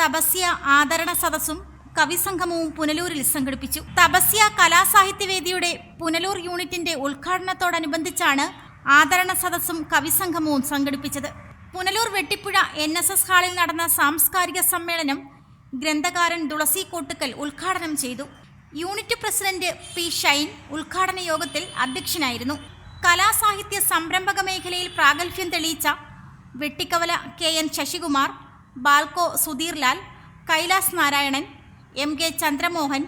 തപസ്യ ആദരണ സദസ്സും കവിസംഗമവും പുനലൂരിൽ സംഘടിപ്പിച്ചു. തപസ്യ കലാസാഹിത്യവേദിയുടെ പുനലൂർ യൂണിറ്റിന്റെ ഉദ്ഘാടനത്തോടനുബന്ധിച്ചാണ് ആദരണ സദസ്സും കവിസംഗമവും സംഘടിപ്പിച്ചത്. Punalur Vettippuzha N S S ഹാളിൽ നടന്ന സാംസ്കാരിക സമ്മേളനം ഗ്രന്ഥകാരൻ തുളസി കോട്ടുക്കൽ ഉദ്ഘാടനം ചെയ്തു. യൂണിറ്റ് പ്രസിഡന്റ് പി ഷൈൻ ഉദ്ഘാടന യോഗത്തിൽ അധ്യക്ഷനായിരുന്നു. കലാസാഹിത്യ സംരംഭക മേഖലയിൽ പ്രാഗൽഭ്യം തെളിയിച്ച Vettikkavala K N Sasikumar Balco Sudheerlal Kailas Narayanan M K Chandramohan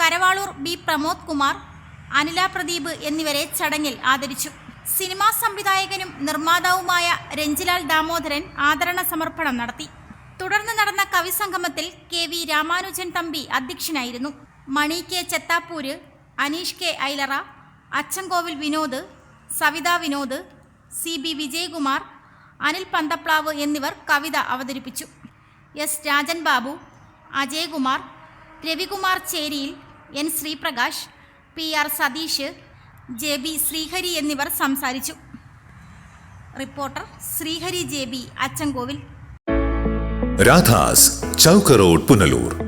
Karavalur B Pramod Kumar Anila Pradeep എന്നിവരെ ചടങ്ങിൽ ആദരിച്ചു. സിനിമാ സംവിധായകനും നിർമ്മാതാവുമായ രഞ്ജിലാൽ ദാമോദരൻ ആദരണ സമർപ്പണം നടത്തി. തുടർന്ന് നടന്ന കവിസംഗമത്തിൽ കെ വി രാമാനുജൻ തമ്പി അധ്യക്ഷനായിരുന്നു. Mani K Chethappur Aneesh K Ailara Achankovil Vinod Savitha Vinod C B Vijayakumar Anil Panthaplavu എന്നിവർ കവിത അവതരിപ്പിച്ചു. S. Rajan Babu Ajayakumar Ravikumar Cheriyil N. Sreeprakash P. R. Satheesh J. B. Sreehari എന്നിവർ സംസാരിച്ചു. Reporter Sreehari J. B. Achankovil. Radhas Chowka road Punalur.